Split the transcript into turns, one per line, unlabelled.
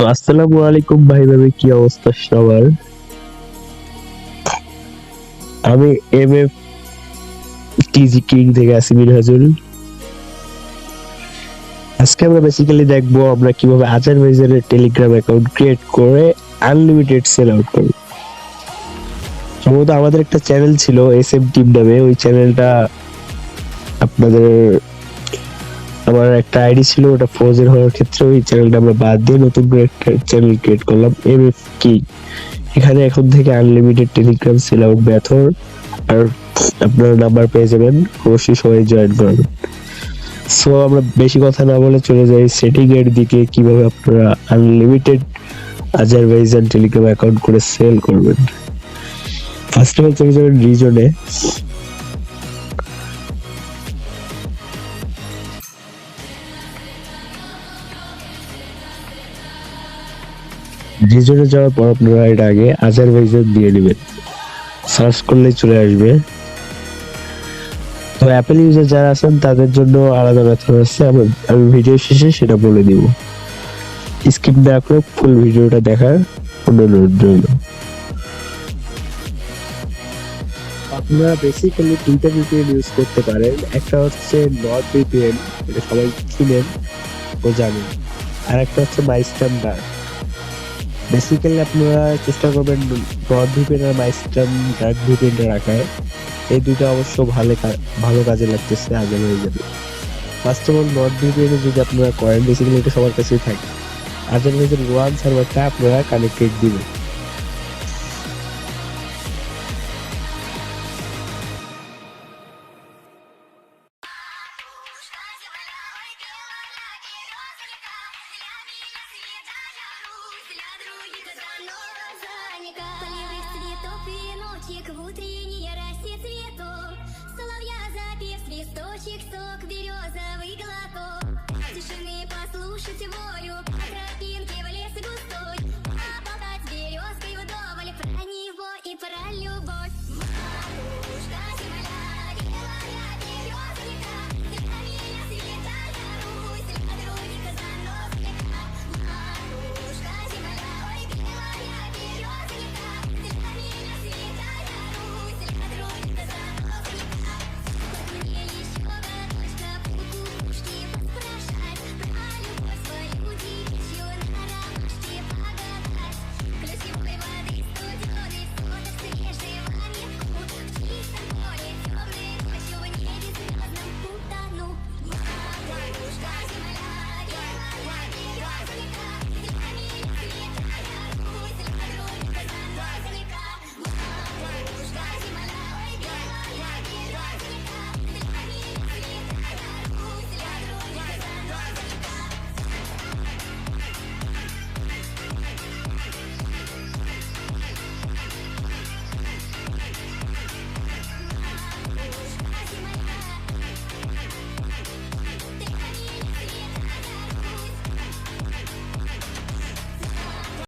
তো আসসালামু আলাইকুম ভাই ভাবি, কি অবস্থা সবার? আমি এম এফ টিজি কিং থেকে আসি আজকে আমরা বেসিক্যালি দেখব আমরা কীভাবে আজারবাইজানের টেলিগ্রাম অ্যাকাউন্ট ক্রিয়েট করে আনলিমিটেড সেল আউট করব। সম্ভবত আমাদের একটা চ্যানেল ছিল এস এম টিম নামে, ওই চ্যানেলটা আপনাদের আমার একটা আইডি ছিল, ওটা ফ্রোজেন হওয়ার ক্ষেত্রে ওই চ্যানেলটা আমরা বাদ দিয়ে নতুন করে একটা চ্যানেল ক্রিয়েট করলাম এম এফ কি এখানে এখন থেকে unlimited Telegram sell out method আর আপনার নাম্বার পেয়ে যাবেন, অবশ্যই সবাই জয়েন করবেন সো আমরা বেশি কথা না বলে চলে যাই সেটিং এর দিকে, কীভাবে আপনারা আনলিমিটেড আজারবাইজান টেলিগ্রাম অ্যাকাউন্ট করে সেল করবেন। ফার্স্ট অফ অল চলে যাবেন রিজনে রিজনে যাওয়ার পর আপনারা এটা আগে আজারবাইজান দিয়ে নেবেন। সার্চ করলেই চলে আসবে। তো অ্যাপেল ইউজার যারা আছেন, তাদের জন্য আলাদা মেথড আছে। আমি ভিডিও শেষে সেটা বলে দিব। স্কিপ না করে ফুল ভিডিওটা দেখার অনুরোধ রইল। আপনারা বেসিক্যালি দুইটা ভিপিএন ইউজ করতে পারেন। একটা হচ্ছে নট ভিপিএন এটা সবাই চিনেন ও জানেন। আর একটা হচ্ছে মাই স্ট্যান্ডার্ড বেসিক্যালি আপনারা চেষ্টা করবেন ব্রড ভিপিএন আর মাই ডার্ক ভিপিএনটা রাখার। এই দুটো অবশ্য ভালো ভালো কাজে লাগতেছে, আগে হয়ে যাবে। ফার্স্ট অফ অল নট ভিপিএনে যদি আপনারা করেন বেসিক্যালি এটা সবার কাছেই থাকে। আজারবাইজান ওয়ান সার্ভারটা আপনারা কানেক্টেড দিবেন।
пеночек в утреннее расти цветок Соловья запев листочек сок березовый глоток. Тишины послушать его